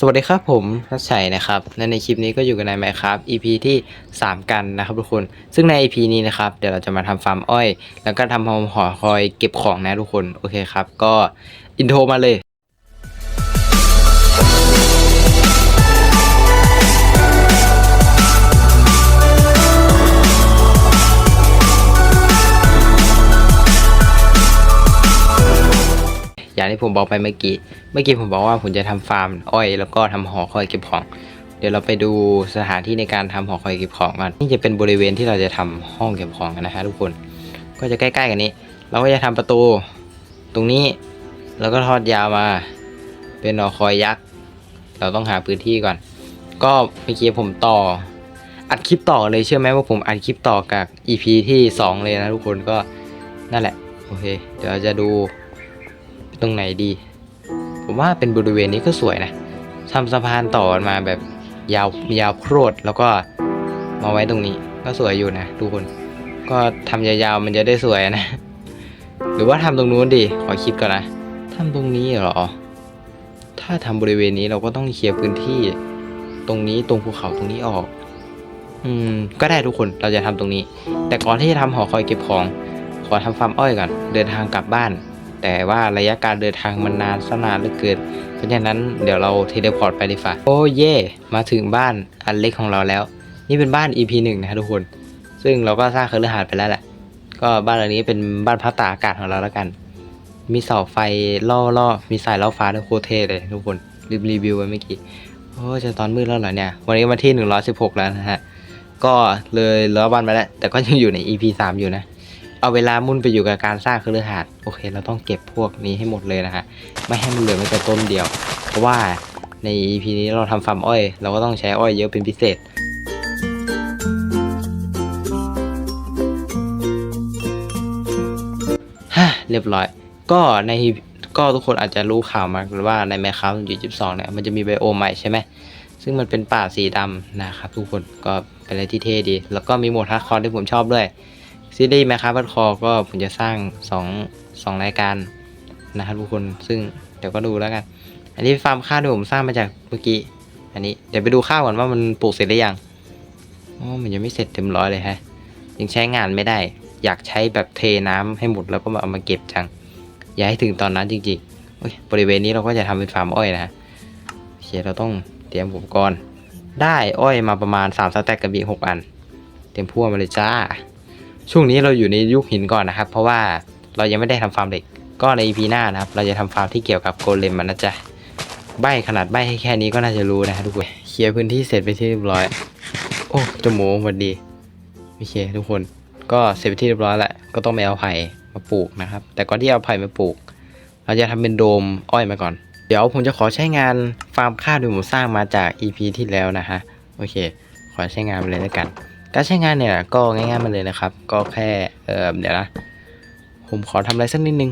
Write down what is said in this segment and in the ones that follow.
สวัสดีครับผมทัชชัยนะครับและในคลิปนี้ก็อยู่กันใน Minecraft EP ที่ 3 กันนะครับทุกคน ซึ่งใน EP นี้นะครับเดี๋ยวเราจะมาทำฟาร์มอ้อย แล้วก็ทำหอหอคอยเก็บของนะทุกคน โอเคครับ ก็อินโทรมาเลย อย่างที่ผมบอกไปเมื่อกี้ เมื่อกี้ผมบอกว่าผมจะทำฟาร์มอ้อย แล้วก็ทำหอคอยเก็บของ เดี๋ยวเราไปดูสถานที่ในการทำหอคอยเก็บของกันนี่จะเป็นบริเวณที่เราจะทำห้องเก็บของกันนะฮะทุกคน ก็จะใกล้ ๆ กันนี้ เราก็จะทำประตูตรงนี้ แล้วก็ทอดยาวมา เป็นหอคอยยักษ์ เราต้องหาพื้นที่ก่อน ก็เมื่อกี้ผมต่อ อัดคลิปต่อเลยเชื่อไหมว่าผมอัดคลิปต่อกับ EP ที่ 2 เลยนะทุกคนก็นั่นแหละโอเค เดี๋ยวเราจะดู ตรงไหนดี ผมว่าเป็นบริเวณนี้ก็สวยนะทำสะพานต่อมาแบบยาวยาวโครดแล้วก็มาไว้ตรงนี้ ก็สวยอยู่นะทุกคน ก็ทำยาวๆมันจะได้สวยนะ หรือว่าทำตรงนู้นดีขอคิดก่อนนะทำตรงนี้เหรอ ถ้าทำบริเวณนี้เราก็ต้องเคลียร์พื้นที่ ตรงนี้ตรงภูเขาตรงนี้ออก อืม ก็ได้ทุกคนเราจะทำตรงนี้ แต่ก่อนที่จะทำหอคอยเก็บของ ขอทำฟาร์มอ้อยก่อน เดินทางกลับบ้าน แต่ว่าระยะการเดินทางมันนานสนานเหลือเกิน เพราะฉะนั้นเดี๋ยวเราเทเลพอร์ตไปดีฟ้าโอ้เย่มาถึงบ้านอันเล็กของเราแล้ว นี่เป็นบ้าน EP หนึ่งนะทุกคน ซึ่งเราก็สร้างเครือข่ายไปแล้วแหละ ก็บ้านหลังนี้เป็นบ้านพักตากอากาศของเราแล้วกัน มีเสาไฟล่อล่อมีสายล่อฟ้าด้วยโคเทเลยทุกคนรีบรีวิวไว้เมื่อกี้โอ้จะตอนมืดแล้วเหรอเนี่ย วันนี้วันที่ 116 แล้วนะฮะ ก็เลยเลือวันไปแล้ว แต่ก็ยังอยู่ใน EP 3 อยู่นะ เอาเวลามุ่นไปอยู่กับการสร้างเครือข่ายโอเค เราต้องเก็บพวกนี้ให้หมดเลยนะฮะไม่ให้มันเหลือแม้แต่ต้นเดียว เพราะว่าใน EP นี้เราทำฟาร์มอ้อย เราก็ต้องใช้อ้อยเยอะเป็นพิเศษฮะเรียบร้อย ก็ในก็ทุกคนอาจจะรู้ข่าวมาว่าในแมคคาอยู่จุดสองเนี่ยมันจะมีไบโอใหม่ใช่ไหมซึ่งมันเป็นป่าสีดำนะครับทุกคนก็เป็นอะไรที่เท่ดี แล้วก็มีโหมดฮาร์ดคอร์ที่ผมชอบด้วย ซีรีส์แมคคาร์บัตคอก็ผมจะสร้าง2 2รายการนะครับทุกคนซึ่งเดี๋ยวก็ดูแล้วกัน อันนี้ฟาร์มข้าวที่ผมสร้างมาจากเมื่อกี้ อันนี้เดี๋ยวไปดูข้าวก่อนว่ามันปลูกเสร็จหรือยังอ๋อมันยังไม่เสร็จเต็มร้อยเลยฮะ ยังใช้งานไม่ได้ อยากใช้แบบเทน้ำให้หมดแล้วก็มาเอามาเก็บจัง อย่าให้ถึงตอนนั้นจริงๆบริเวณนี้เราก็จะทำเป็นฟาร์มอ้อยนะฮะโอเคเราต้องเตรียมอุปกรณ์ ได้อ้อยมาประมาณ3สแต็กกับบีหกอัน เตรียมพ่วมาเลยจ้า ช่วงนี้เราอยู่ในยุคหินก่อนนะครับ เพราะว่าเรายังไม่ได้ทำฟาร์มเหล็ก ก็ใน EP หน้านะครับ เราจะทำฟาร์มที่เกี่ยวกับโกลเลมมันนะจ๊ะใบขนาดใบให้แค่นี้ก็น่าจะรู้นะทุกคนเคลียร์พื้นที่เสร็จไปที่เรียบร้อย โอ้จมูกวัสดีโอเคทุกคนก็เสร็จไปที่เรียบร้อยแล้วก็ต้องไปเอาไผ่มาปลูกนะครับ แต่ก่อนที่เอาไผ่มาปลูก เราจะทำเป็นโดมอ้อยมาก่อน เดี๋ยวผมจะขอใช้งานฟาร์มข้าวที่ผมสร้างมาจาก EP ที่แล้วนะฮะโอเค ขอใช้งานไปเลยแล้วกัน การใช้งานเนี่ยก็ง่ายๆมาเลยนะครับ ก็แค่เออเดี๋ยวนะ ผมขอทำอะไรสักนิดนึง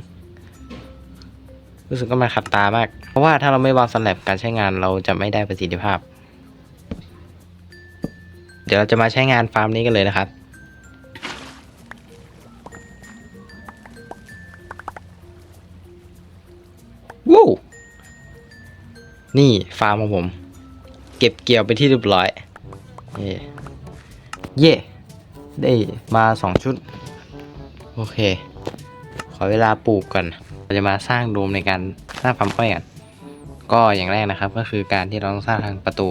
รู้สึกว่ามันขัดตามาก เพราะว่าถ้าเราไม่วางสแลบการใช้งานเราจะไม่ได้ประสิทธิภาพ เดี๋ยวเราจะมาใช้งานฟาร์มนี้กันเลยนะครับวู้นี่ฟาร์มของผม เก็บเกี่ยวไปที่เรียบร้อยเย่ เย่ ได้มาสองชุด โอเค ขอเวลาปลูกก่อนเราจะมาสร้างโดมในการสร้างฟาร์มอ้อยกันก็อย่างแรกนะครับ ก็คือการที่เราต้องสร้างทางประตู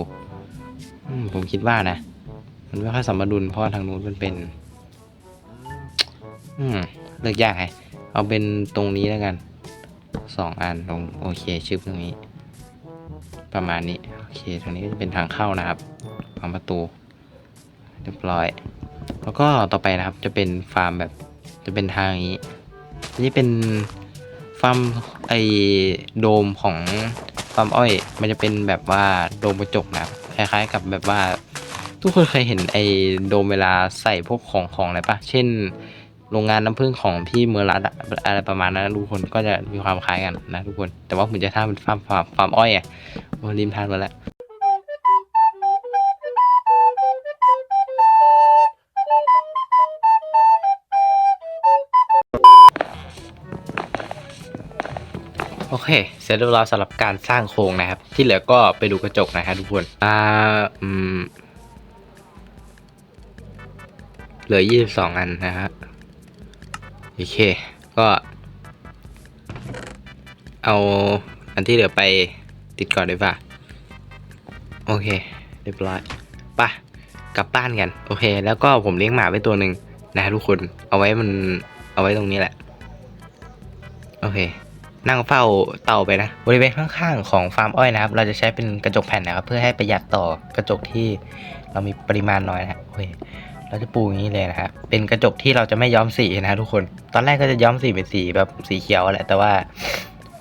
มผมคิดว่านะ มันไม่ค่อยสมดุลเพราะทางนู้นมันเป็น อืมเลือกยากไงเอาเป็นตรงนี้แล้วกันสองอันตรงโอเคชึบตรงนี้ ประมาณนี้ โอเค ตรงนี้ก็จะเป็นทางเข้านะครับของประตู เรียบร้อย แล้วก็ต่อไปนะครับจะเป็นฟาร์มแบบจะเป็นทางอย่างนี้นนี้เป็นฟาร์มไอโดมของฟาร์มอ้อย มันจะเป็นแบบว่าโดมกระจกนะครับคล้ายๆกับแบบว่า ทุกคนเคยเห็นไอโดมเวลาใส่พวกของของอะไรปะเช่น โรงงานน้ำผึ้งของพี่เมอร์รัตอะอะไรประมาณนั้นทุกคนก็จะมีความคล้ายกันนะทุกคน แต่ว่าผมจะทำเป็นฟาร์มฟาร์มฟาร์มอ้อยอะโอ้ริมทางมาแล้ว โอเค เสร็จเรียบร้อยสำหรับการสร้างโครงนะครับ ที่เหลือก็ไปดูกระจกนะครับทุกคน อ่า อืม เหลือ 22 อันนะฮะ โอเค ก็ เอาอันที่เหลือไปติดก่อนดีกว่าโอเค เรียบร้อยปะกลับบ้านกัน โอเค แล้วก็ผมเลี้ยงหมาไว้ตัวหนึ่งนะทุกคน เอาไว้มัน เอาไว้ตรงนี้แหละ โอเค นั่งเฝ้าเตาไปนะ บริเวณข้างๆของฟาร์มอ้อยนะครับ เราจะใช้เป็นกระจกแผ่นนะครับ เพื่อให้ประหยัดต่อกระจกที่เรามีปริมาณน้อยนะฮะโอเราจะปูอย่างนี้เลยนะครับเป็นกระจกที่เราจะไม่ย้อมสีนะทุกคน ตอนแรกก็จะย้อมสีเป็นสีแบบสีเขียวแหละ แต่ว่า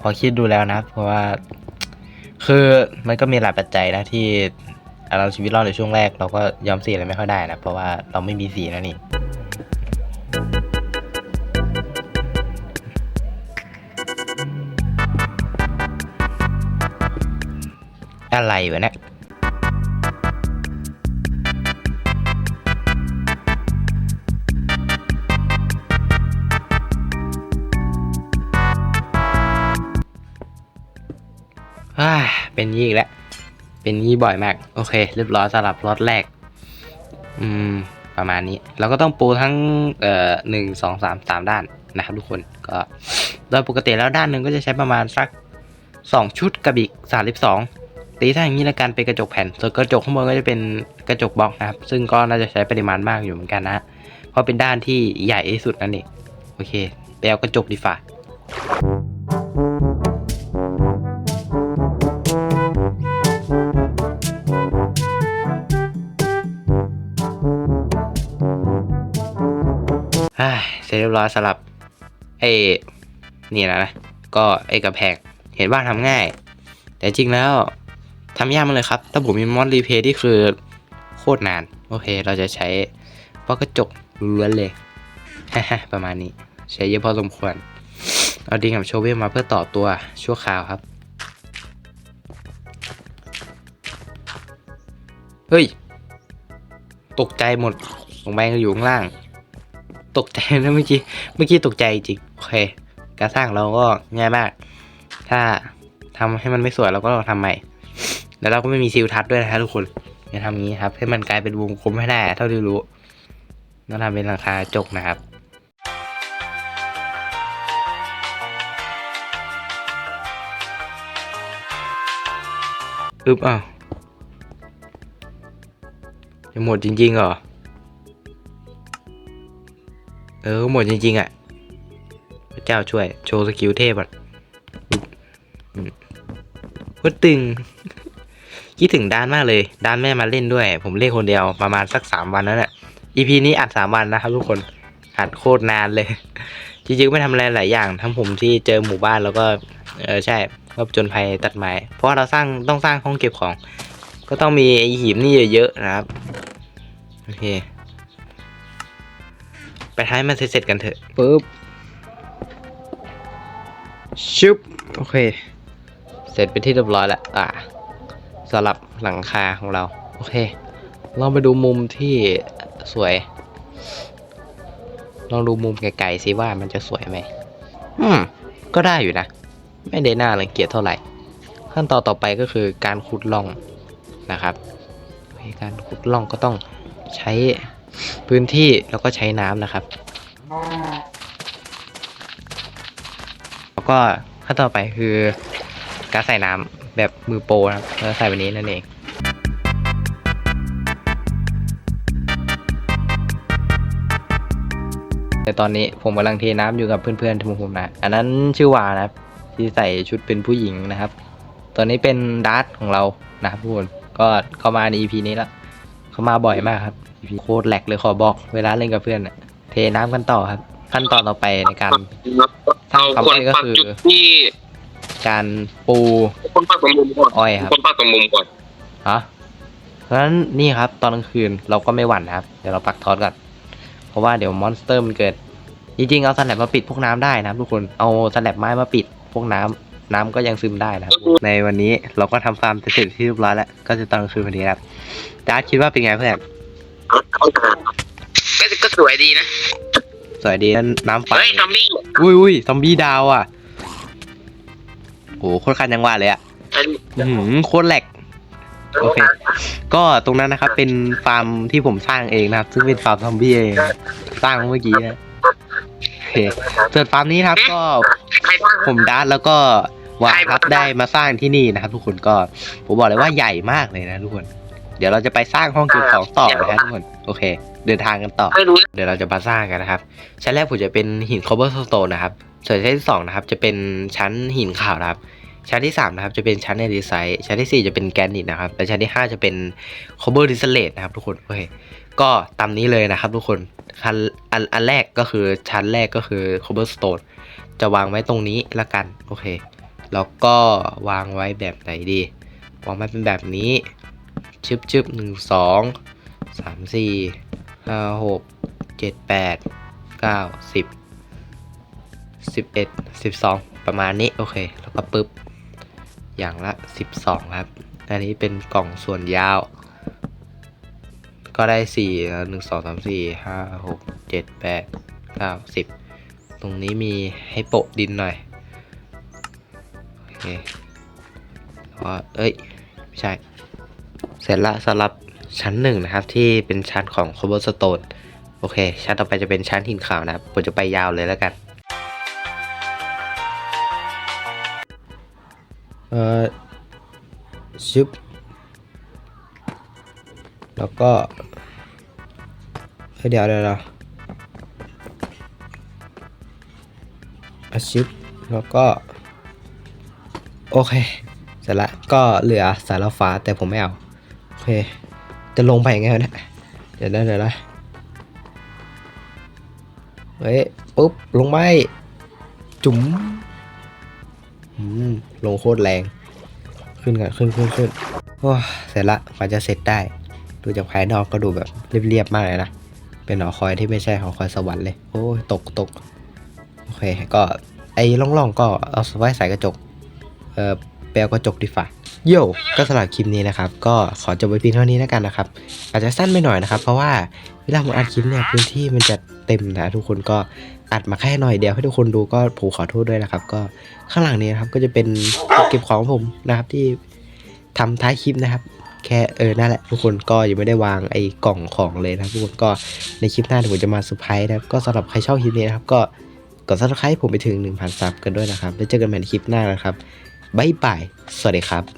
พอคิดดูแล้วนะ เพราะว่า คือมันก็มีหลายปัจจัยนะที่เราชีวิตรอดในช่วงแรก เราก็ย้อมสีอะไรไม่ค่อยได้นะ เพราะว่าเราไม่มีสีนั่ อะไรวะเนี่ยเป็นยี่อีกแล้ว เป็นยี่บ่อยมาก โอเค เรียบร้อยสำหรับรถแรก อืม ประมาณนี้ เราก็ต้องปูทั้ง เอ่อหนึ่งสองสามสามด้านนะครับทุกคน ก็ โดยปกติแล้วด้านหนึ่งก็จะใช้ประมาณสักสองชุดกับอีกสามสิบสอง ตีถ้าอย่างนี้ละกันเป็นกระจกแผ่น ส่วนกระจกข้างบนก็จะเป็นกระจกบล็อกนะครับ ซึ่งก็น่าจะใช้ปริมาณมากอยู่เหมือนกันนะเพราะเป็นด้านที่ใหญ่ที่สุดนั่นเองโอเคไปเอากระจกดีฝ่าอ่าเสร็จเรียบร้อยสำหรับไอ้นี่นะนะ ก็ไอ้กระแพงเห็นว่าทำง่าย แต่จริงแล้ว ทำยากมาเลยครับ ถ้าผมมีมอดรีเพย์ที่คือโคตรนาน โอเค เราจะใช้เพราะกระจกล้วนเลยประมาณนี้ ใช้เยอะพอสมควร เอาดิงกับโชเวลมาเพื่อต่อตัวชั่วคราวครับ เฮ้ย ตกใจหมดลงไปอยู่ข้างล่าง ตกใจนะเมื่อกี้ เมื่อกี้ตกใจจริง โอเค การสร้างเราก็ง่ายมาก ถ้าทำให้มันไม่สวยเราก็ทำใหม่ แล้วเราก็ไม่มีซิลทัชด้วยนะครับทุกคนจะทำอย่างนี้ครับ ให้มันกลายเป็นวงกลมให้ได้เท่าที่รู้ต้องทำเป็นหลังคาจกนะครับอึบอ้าวจะหมดจริงๆเหรอ เออหมดจริงๆอะ พระเจ้าช่วย โชว์สกิลเทพอะอืมวัดตึง คิดถึงด้านมากเลยด้านแม่มาเล่นด้วย ผมเล่นคนเดียวประมาณสักสามวันนั้นแหละ EP นี้อัดสามวันนะครับทุกคนอัดโคตรนานเลย จริงๆไม่ทำอะไรหลายอย่างทั้งผมที่เจอหมู่บ้านแล้วก็เออใช่ก็จนภัยตัดไม้เพราะว่าเราสร้างต้องสร้างห้องเก็บของ ก็ต้องมีไอหีบนี่เยอะๆนะครับโอเคไปท้ายมันเสร็จๆกันเถอะปึ๊บชุบโอเค เสร็จเป็นที่เรียบร้อยแล้วอ่า สำหรับหลังคาของเรา โอเค ลองไปดูมุมที่สวย ลองดูมุมไกลๆสิว่ามันจะสวยไหมอืม ก็ได้อยู่นะ ไม่ได้น่ารังเกียจเท่าไหร่ ขั้นตอนต่อไปก็คือการขุดร่องนะครับการขุดร่องก็ต้องใช้พื้นที่แล้วก็ใช้น้ำนะครับแล้วก็ขั้นต่อไปคือการใส่น้ำ แบบมือโปรนะครับแล้วใส่แบบนี้นั่นเองแต่ตอนนี้ผมกำลังเทน้ำอยู่กับเพื่อนๆที่ผมนะ อันนั้นชื่อวานะครับที่ใส่ชุดเป็นผู้หญิงนะครับ ตอนนี้เป็นดาร์ตของเรานะครับทุกคนก็เข้ามาใน EP นี้แล้วเขามาบ่อยมากครับ EP โคตรแหลกเลยขอบอก เวลาเล่นกับเพื่อนน่ะเทน้ำกันต่อครับ ขั้นตอนต่อไปในการเอาคนก็ปักคือจุดที่ การปูคนปักตรงมุมก่อนอ้อยครับคนปักตรงมุมก่อนฮะเพราะฉะนั้นนี่ครับ ตอนกลางคืนเราก็ไม่หวั่นนะครับ เดี๋ยวเราปักทอดก่อนเพราะว่าเดี๋ยวมอนสเตอร์มันเกิด จริงๆเอาสแลบมาปิดพวกน้ำได้นะครับทุกคนเอาสแลบไม้มาปิดพวกน้ำน้ำก็ยังซึมได้นะครับ ในวันนี้เราก็ทำฟาร์มเสร็จที่เรียบร้อยแล้ว ก็จะตอนกลางคืนพอดีครับจ้าคิดว่าเป็นไงเพื่อนก็ก็สวยดีนะ สวยดีนั่นน้ำไฟเฮ้ยทอมบี้อุ้ยอุ้ยซอมบี้ดาวอะ โหโคตรคันยังว่าเลยอะอันอื้อหือโคตรแหลก โอเค ก็ตรงนั้นนะครับ เป็นฟาร์มที่ผมสร้างเองนะครับ ซึ่งเป็นฟาร์มซอมบี้เอง สร้างเมื่อกี้นะโอเคส่วนฟาร์มนี้นะครับ ก็ใครบ้างผมดัดแล้วก็วางครับได้มาสร้างที่นี่นะครับ ทุกคนก็ผมบอกเลยว่าใหญ่มากเลยนะทุกคนเดี๋ยวเราจะไปสร้างห้องเก็บของต่อนะครับทุกคนโอเค เดินทางกันต่อไม่รู้เดี๋ยวเราจะมาสร้างกันนะครับ ชั้นแรกผมจะเป็นหิน cobblestone นะครับส่วนชั้นที่สองนะครับจะเป็นชั้นหินขาวนะครับ ชั้นที่สามนะครับจะเป็นชั้นในดีไซน์ชั้นที่สี่จะเป็นแกรนิตนะครับและชั้นที่ห้าจะเป็น cobble d i s l a t e นะครับทุกคนโอเคก็ตามนี้เลยนะครับทุกคนคันอันอันแรกก็คือชั้นแรกก็คือ cobblestone จะวางไว้ตรงนี้ละกันโอเค แล้วก็วางไว้แบบไหนดี วางไว้เป็นแบบนี้ ชึบชึบหนึ่งสองสามสี่ห้าหกเจ็ดแปดเก้าสิบสิบเอ็ดสิบสองประมาณนี้ โอเค แล้วก็ปึ๊บ อย่างละสิบสองครับ อันนี้เป็นกล่องส่วนยาว ก็ได้สี่หนึ่งสองสามสี่ห้าหกเจ็ดแปดเก้าสิบตรงนี้มีให้โปะดินหน่อย โอเคแล้วเอ้ย ไม่ใช่ เสร็จละสำหรับชั้นหนึ่งนะครับ ที่เป็นชั้นของ cobblestone โอเค ชั้นต่อไปจะเป็นชั้นหินขาวนะครับผมจะไปยาวเลยแล้วกันเออชึบแล้วก็เดี๋ยวเดี๋ยวเดี๋ยวอะชึบแล้วก็ โอเค เสร็จละก็เหลือสายล่าฟ้าแต่ผมไม่เอา เค จะลงไปยังไงวะเนี่ยเดี๋ยวนะเดี๋ยวนะเฮ้ยปุ๊บ ลงไปจุ๋มอืมลงโคตรแรง ขึ้นกันขึ้นขึ้นขึ้นโอ้เสร็จละกว่าจะเสร็จได้ ดูจากภายนอกก็ดูแบบเรียบๆมากเลยนะ เป็นหอคอยที่ไม่ใช่หอคอยสวรรค์เลย โอ้ยตกตกโอเค ก็ไอ้ร่องๆก็เอาไว้ใส่กระจก เอ่อแปลกระจกดีฝ่า โย่ก็สำหรับคลิปนี้นะครับ ก็ขอจบไว้เพียงเท่านี้แล้วกันนะครับ อาจจะสั้นไปหน่อยนะครับ เพราะว่าเวลาผมอัดคลิปเนี่ยพื้นที่มันจะเต็มนะทุกคนก็อัดมาแค่หน่อยเดียวให้ทุกคนดูก็ผมขอโทษด้วยนะครับ ก็ข้างหลังนี้นะครับก็จะเป็นเก็บของผมนะครับที่ทำท้ายคลิปนะครับ แค่เออนั่นแหละทุกคนก็ยังไม่ได้วางไอ้กล่องของเลยนะทุกคนก็ในคลิปหน้าเดี๋ยวผมจะมาเซอร์ไพรส์นะครับก็สำหรับใครชอบคลิปนี้นะครับ ก็กดซับสไครต์ผมไปถึง1,000ซับกันด้วยนะครับแล้วเจอกันใหม่ในคลิปหน้านะครับบ๊ายบาย สวัสดีครับ